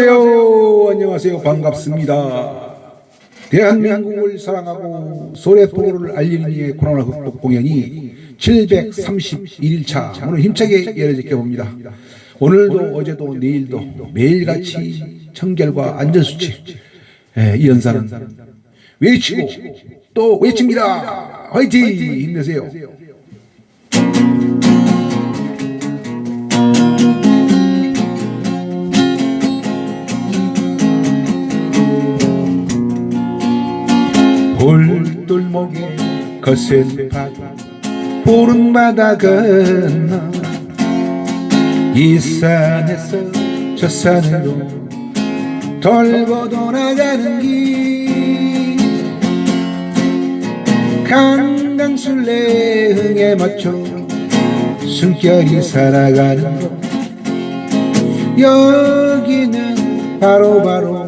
안녕하세요. 안녕하세요. 반갑습니다. 대한민국을 사랑하고 소래포를 알리는 이의 코로나 극복 공연이 731일차 오늘 힘차게 열어지게 봅니다. 오늘도 어제도 내일도 매일같이 청결과 안전수칙 예, 이 연사는 외치고 또 외칩니다. 화이팅! 힘내세요. 돌목에 거센 바다 푸른 바다 건너 이 산에서 저 산으로 돌고 돌아가는 길. 강강술래 흥에 맞춰 숨결이 살아가는 곳 여기는 바로바로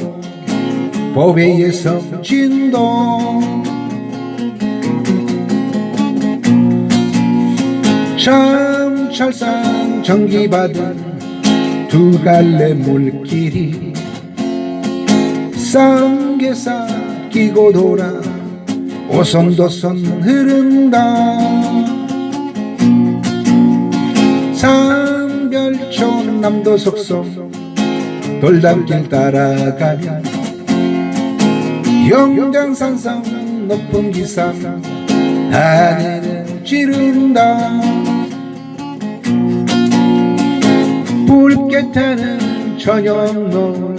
보배의 섬진동 참철산 전기받은 두 갈래 물길이 쌍계사 끼고 돌아 오손도손 흐른다. 삼별촌 남도 속성 돌담길 따라가면 영장산성 높은 기상 하늘을 찌른다 타는 저녁 노을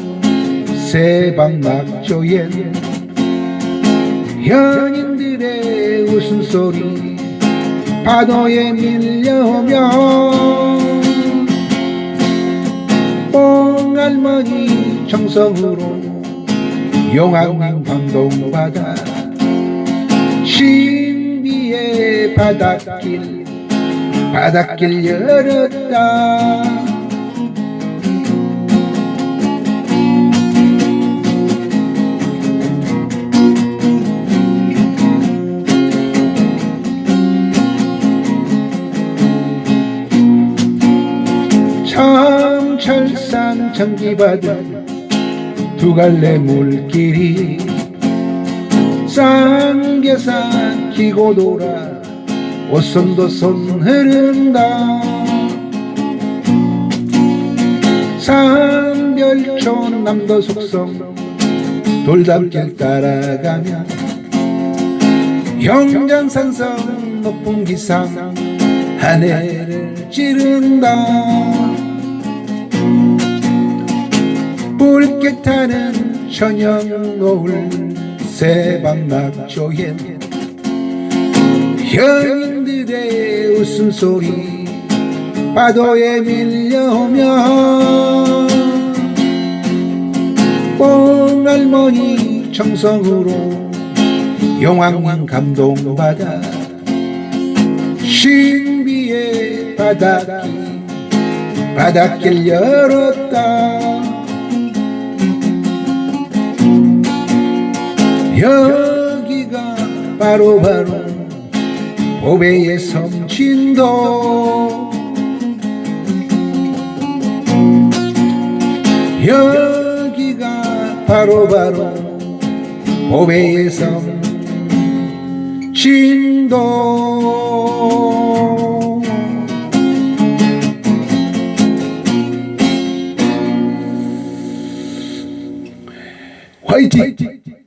새방낙조엔 연인들의 웃음소리 파도에 밀려오며 뽕할머니 정성으로 용왕 광동바다 신비의 바닷길 바닷길 열었다 청철산 전기받은 두 갈래 물길이 쌍계산 기고 돌아 오손도손 흐른다. 삼별촌 남도 속성 돌담길 따라가면 영장산성 높은 기상 하늘을 찌른다 타는 저녁 노을 새방낙조엔 현인들의 웃음소리 파도에 밀려오며 뽕할머니 정성으로 용왕 감동받아 신비의 바닷길 바닷길 열었다 여기가 바로바로 보배의 섬진도 여기가 바로바로 보배의 섬 진도 화이팅!